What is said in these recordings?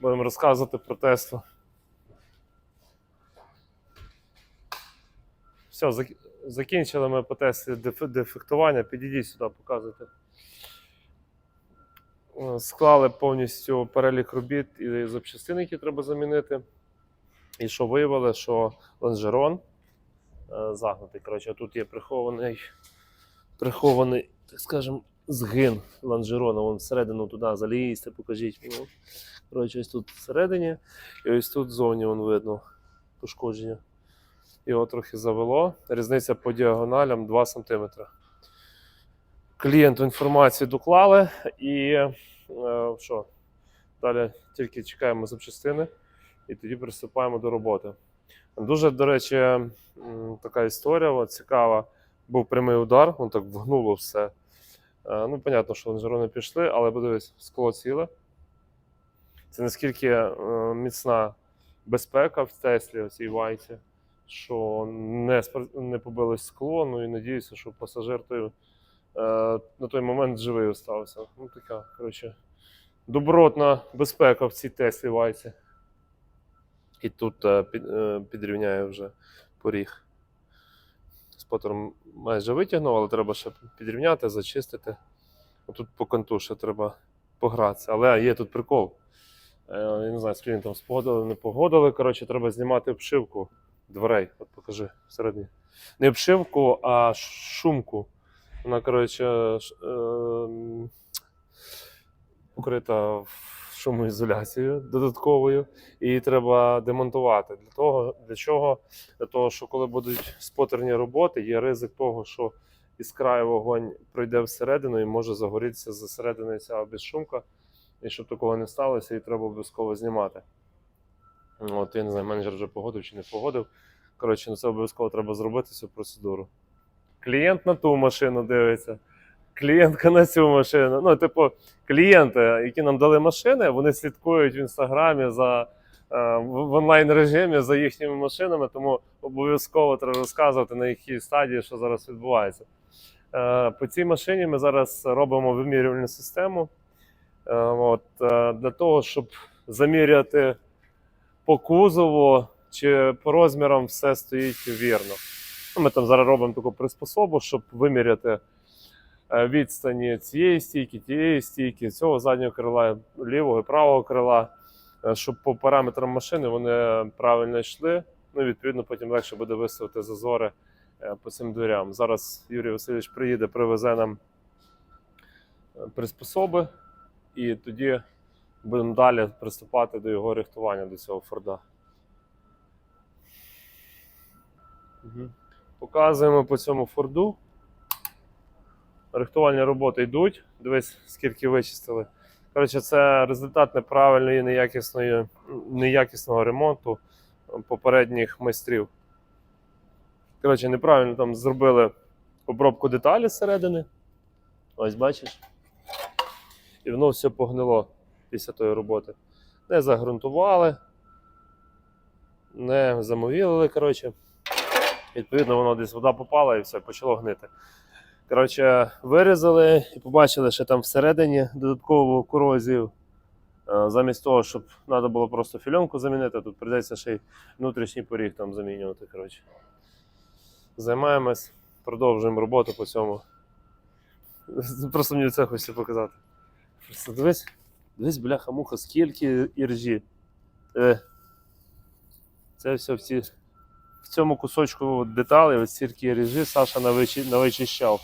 Будемо розказувати про Теслу. Все, зак- закінчили ми по Теслі деф- дефектування. Підійдіть сюди, показуйте. Е, Склали повністю перелік робіт і запчастин, які треба замінити. І що виявили, що лонжерон е, загнутий. Коротше, тут є прихований, прихований, так скажемо, згин лонжерона. Вон всередину туди залізьте, покажіть. Коротше, ось тут всередині, і ось тут ззовні вон видно пошкодження. Його трохи завело. Різниця по діагоналям 2 см. Клієнту інформацію доклали і е, що? Далі тільки чекаємо запчастини і тоді приступаємо до роботи. Дуже, до речі, така історія от, цікава. Був прямий удар, воно так вгнуло все. Е, Ну, понятно, що лонжерони пішли, але подивись, скло ціле. Це наскільки е, міцна безпека в Теслі, цій вайці, що не, не побилось скло. Ну і надіюся, що пасажир той, е, на той момент живий остався. Ну, така, коротше, добротна безпека в цій Теслі вайці. І тут е, під, е, підрівняє вже поріг. Спотером майже витягнув, але треба ще підрівняти, зачистити. Тут по канту ще треба погратися. Але є тут прикол. Е, Я не знаю, з клієнтом спогодили, не погодили. Коротше, треба знімати обшивку дверей. От покажи всередині. Не обшивку, а шумку. Вона, коротше, ш- е, покрита шумоізоляцією додатковою. Її треба демонтувати. Для того, для чого? Для того, що коли будуть спотерні роботи, є ризик того, що іскра і вогонь пройде всередину і може загорітися зсередини ця безшумка. І щоб такого не сталося, її треба обов'язково знімати. От, я не знаю, менеджер вже погодив чи не погодив. Коротше, ну це обов'язково треба зробити цю процедуру. Клієнт на ту машину дивиться, клієнтка на цю машину. Ну, типу, клієнти, які нам дали машини, вони слідкують в інстаграмі за е, в онлайн режимі за їхніми машинами, тому обов'язково треба розказувати на якій стадії, що зараз відбувається. Е, По цій машині ми зараз робимо вимірювальну систему. Е, От, е, для того, щоб заміряти по кузову чи по розмірам все стоїть вірно. Ну, Ми там зараз робимо таку приспособу, щоб виміряти е, відстані цієї стійки, тієї стійки, цього заднього крила, лівого і правого крила, щоб по параметрам машини вони правильно йшли. Ну, відповідно, потім легше буде виставити зазори по цим дверям. Зараз Юрій Васильович приїде, привезе нам приспособи, і тоді будемо далі приступати до його рихтування до цього Форда. Мгм. Показуємо по цьому Форду. Рихтувальні роботи йдуть. Дивись, скільки вичистили. Коротше, це результат неправильної, неякісної, неякісного ремонту попередніх майстрів. Коротше, неправильно там зробили обробку деталі зсередини. Ось бачиш. І воно все погнило після тої роботи. Не загрунтували, не замовілили, коротше. Відповідно, воно десь вода попала і все, почало гнити. Коротше, вирізали і побачили, що там всередині додаткову корозію. Е, Замість того, щоб треба було просто фільонку замінити, тут прийдеться ще й внутрішній поріг там замінювати. Коротше. Займаємось, продовжуємо роботу по цьому. Просто мені це хочеться показати. Просто дивись, дивись, бляха-муха, скільки іржі. Е, це все в, ці, в цьому кусочку деталей, ось стільки іржі Саша навичи, навичищав.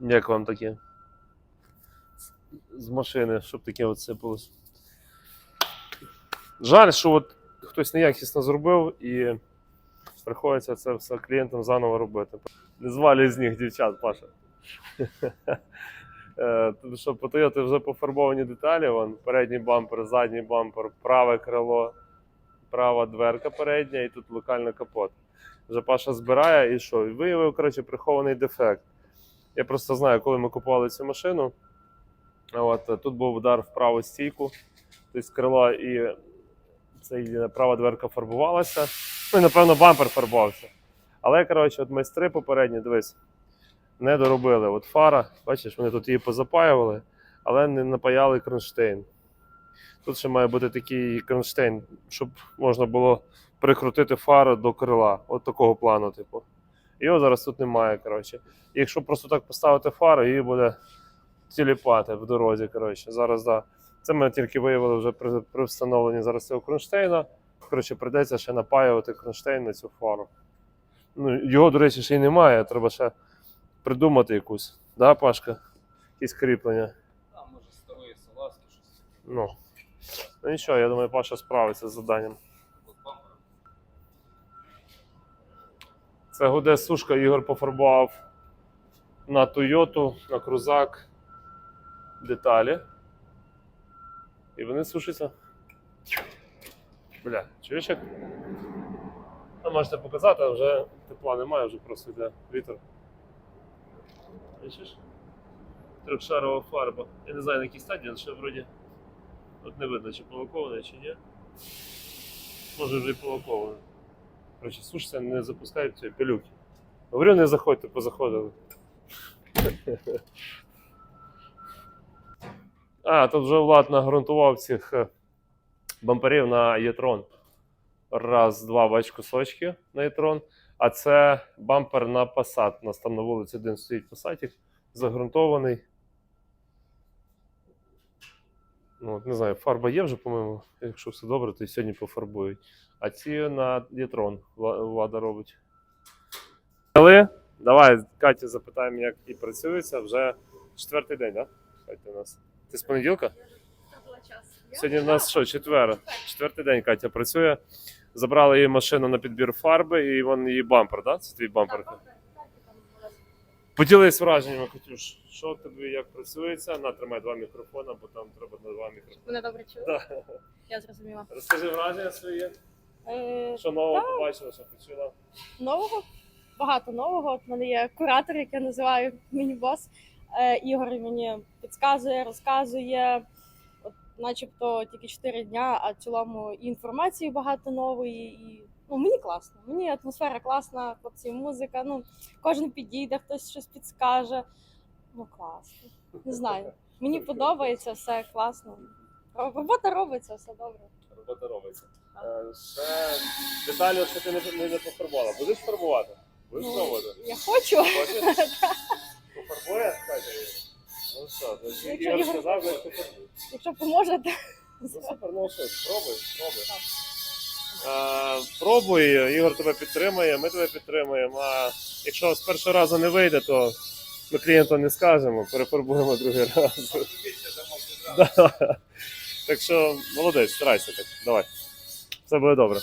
Як вам таке? З машини, щоб таке от сипалось. Жаль, що от хтось неякісно зробив і приходиться це все клієнтам заново робити. Не звалюй з них дівчат, Паша. Е, Тому що по Toyota вже пофарбовані деталі, вон, передній бампер, задній бампер, праве крило, права дверка передня і тут локальний капот. Вже Паша збирає і що? Виявив, коротше, прихований дефект. Я просто знаю, коли ми купували цю машину. От, е, тут був удар в праву стійку, тобто крило і цей, права дверка фарбувалася. Ну і напевно бампер фарбувався. Але, коротше, от майстри попередні, дивись, не доробили. От фара, бачиш, вони тут її позапаювали, але не напаяли кронштейн. Тут ще має бути такий кронштейн, щоб можна було прикрутити фару до крила. От такого плану, типу. Його зараз тут немає, коротше. Якщо просто так поставити фару, її буде тіліпати в дорозі. Коротше. Зараз, да. Це ми тільки виявили вже при, при встановленні зараз цього кронштейна. Коротше, прийдеться ще напаювати кронштейн на цю фару. Ну, його, до речі, ще й немає, треба ще придумати якусь. Да, Пашка? Якісь кріплення. А, може старої салазки, щось. Ну. Ну нічого, я думаю, Паша справиться з заданням. Це гуде сушка, Ігор пофарбував на Тойоту, на крузак деталі. І вони сушаться. Бля, чуєш як? Ну, можете показати, а вже тепла немає, вже просто йде вітер. Бачиш? Трьохшарова фарба. Я не знаю на якій стадії, але ще вроді. От не видно, чи полаковане, чи ні. Може вже і полаковане. Короче, сушиться, не запускають цієї пилюки. Говорю, не заходьте, позаходили. А, тут вже Влад нагрунтував цих е, бамперів на Єтрон. Раз, два, бач, кусочки на Єтрон. А це бампер на Passat. У нас там на вулиці один стоїть Passatик, загрунтований. Ну, от не знаю, фарба є вже, по-моєму. Якщо все добре, то і сьогодні пофарбують. А ці на Єтрон влада робить. Але давай Катю запитаємо, як і працюється вже четвертий день, так? Да? Катя у нас. Ти з понеділка? Сьогодні в нас що, четвер. Четвертий день Катя працює. Забрали її машину на підбір фарби і вон її бампер? Да? Це твій бампер. Поділись враженнями, Катюш. Що тобі як працюється? На, тримай два мікрофона, бо там треба на два мікрофони. Мене добре чули? Да. Я зрозуміла. Розкажи враження свої. Е, Що нового побачила, що почула? нового? Багато нового. От в мене є куратор, як я називаю міні-бос. Е, Ігор мені підказує, розказує. Начебто тільки 4 дня, а в цілому і інформації багато нової. І, ну, мені класно. Мені атмосфера класна, хлопці, музика. Ну, кожен підійде, хтось щось підскаже. Ну, класно. Не знаю. Мені подобається, все класно. Робота робиться, все добре. Робота робиться. Е, Ще деталі, що ти не, не, не пофарбувала. Будеш фарбувати? Будеш Ну, пробувати? Я хочу. Хочеш? Пофарбує? Катя? Ну що, значить, Якщо Ігор Ігор- сказав, що пофарбує. Якщо поможете. Ну супер, ну що, спробуй, спробуй. Е, пробуй, Ігор тебе підтримує, ми тебе підтримуємо. А якщо з першого разу не вийде, то ми клієнту не скажемо, перефарбуємо другий раз. Да. Так що молодець, старайся так. Давай. Все буде добре.